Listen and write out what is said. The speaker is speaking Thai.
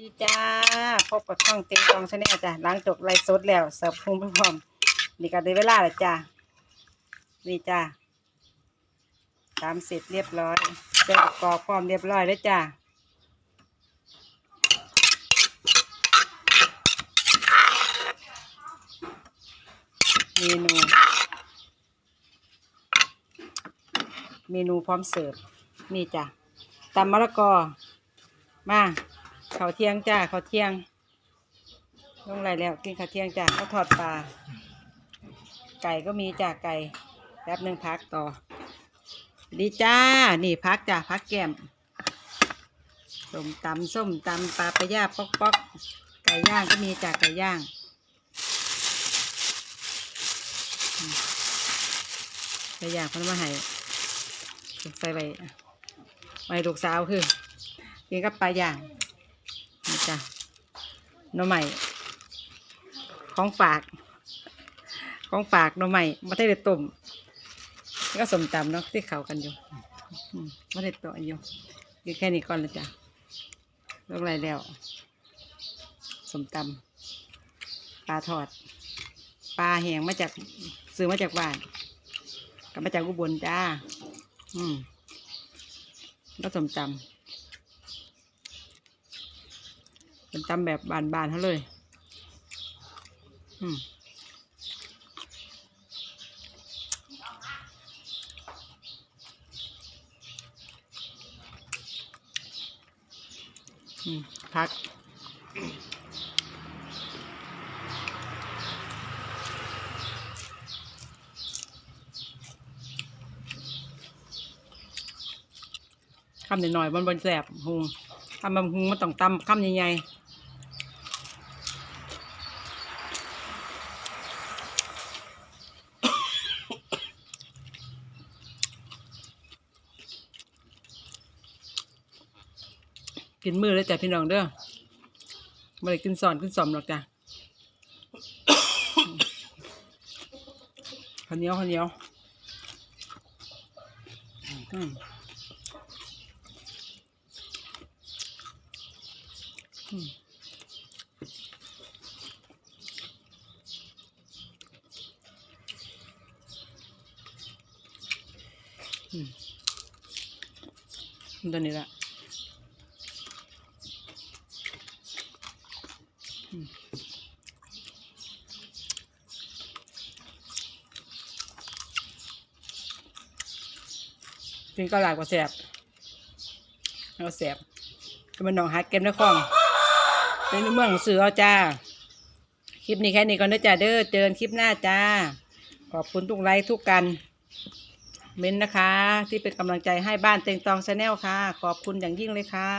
ดีจ้าพบกับช่องเต็งกองชาแนลจ้ะหลังจบไลฟ์สดแล้วเสิร์ฟพุงพร้อมนี่ก็ได้เวลาแล้วจ้านี่จ้าตามเสร็จเรียบร้อยเสร์ฟกรอบพร้อมเรียบร้อยแล้วจ้าเมนู เมนูพร้อมเสิร์ฟนี่จ้ะตำมะละกอมา ข้าเที่ยงจ้าข้าเที่ยงลงไรแล้ว กินข้าวเที่ยงจ้าข้าทอดปลาไก่ก็มีจ้าไก่แป๊บหนึ่งพักต่อดีจ้า นี่พักจ้าพักแก้มส้มตำส้มตำปลาปลาย่าป๊อกป๊อกไก่ย่างก็มีจ้าไก่ย่างไก่ย่างพนเอามาให้ใส่ไว้ไว้ลูกสาวคือกินกับปลาย่าง จ้ะหน่อใหม่ของฝาก ของฝากหน่อใหม่มาได้เลยต้มก็สมตำเนาะที่เขากันอยู่มไม่ได้ตัวอยู่กินแค่นี้ก่อนลยจ้ะลงไรแล้วสมตำปลาทอด ปลาแหงมาจากซื้อมาจากบ้านกับมาจากอุบลจ้า อืมก็สมตำ เป็นตำแบบบานๆเขาเลย อืมพักคำหน่อยๆบนบนแสบหุงทำบำหุงมันต้องตำคำใหญ่ๆ กินมือเลยจ้ะพี่น้องเด้อไม่ได้กินสอนกินสอมหรอกจ้ะข้าวเหนียวข้าวเหนียวอืมอืมอืมตัวนี้ละ กินก็หลายกว่าแสบก็แสบก็มันหนองหาเก็บในคลองเป็นเมืองสือเอาจ้า คลิปนี้แค่นี้ก่อนนะจ้าเด้อเจอกันคลิปหน้าจ้า ขอบคุณทุกไลค์ทุกกันเม้นนะคะ ที่เป็นกำลังใจให้บ้านเต็งตองชาแนลค่ะ ขอบคุณอย่างยิ่งเลยค่ะ